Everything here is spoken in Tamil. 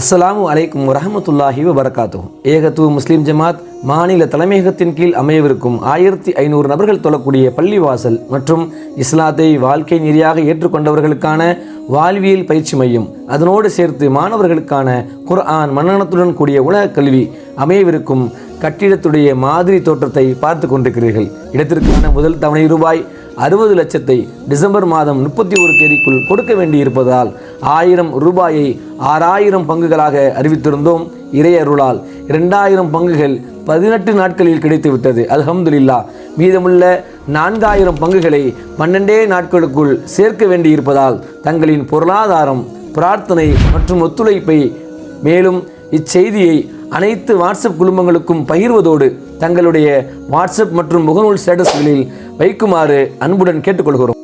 அல்லாஹு அலைக்கும் வரஹமத்துல்லாஹி வபரகாத்துஹு ஏகத்துவ முஸ்லீம் ஜமாத் மாநில தலைமையகத்தின் கீழ் அமையவிருக்கும் ஆயிரத்தி ஐநூறு நபர்கள் தொழக்கூடிய பள்ளிவாசல் மற்றும் இஸ்லாத்தை வாழ்க்கை நெறியாக ஏற்றுக்கொண்டவர்களுக்கான வாழ்வியல் பயிற்சி மையம் அதனோடு சேர்த்து மாணவர்களுக்கான குர்ஆன் மன்னனத்துடன் கூடிய உலக கல்வி அமையவிருக்கும் கட்டிடத்துடைய மாதிரி தோற்றத்தை பார்த்து கொண்டிருக்கிறீர்கள் இடத்திற்கான முதல் தவணை ரூபாய் அறுபது லட்சத்தை டிசம்பர் மாதம் முப்பத்தி ஒரு தேதிக்குள் கொடுக்க வேண்டியிருப்பதால் ஆயிரம் ரூபாயை ஆறாயிரம் பங்குகளாக அறிவித்திருந்தோம். இறையருளால் இரண்டாயிரம் பங்குகள் பதினெட்டு நாட்களில் கிடைத்துவிட்டது. அல்ஹம்துலில்லா. மீதமுள்ள நான்காயிரம் பங்குகளை பன்னெண்டே நாட்களுக்குள் சேர்க்க வேண்டியிருப்பதால் தங்களின் பொருளாதாரம் பிரார்த்தனை மற்றும் ஒத்துழைப்பை மேலும் இச்செய்தியை அனைத்து வாட்ஸ்அப் குடும்பங்களுக்கும் பகிர்வதோடு தங்களுடைய வாட்ஸ்அப் மற்றும் முகநூல் ஸ்டேட்டஸ்களில் வைக்குமாறு அன்புடன் கேட்டுக்கொள்கிறோம்.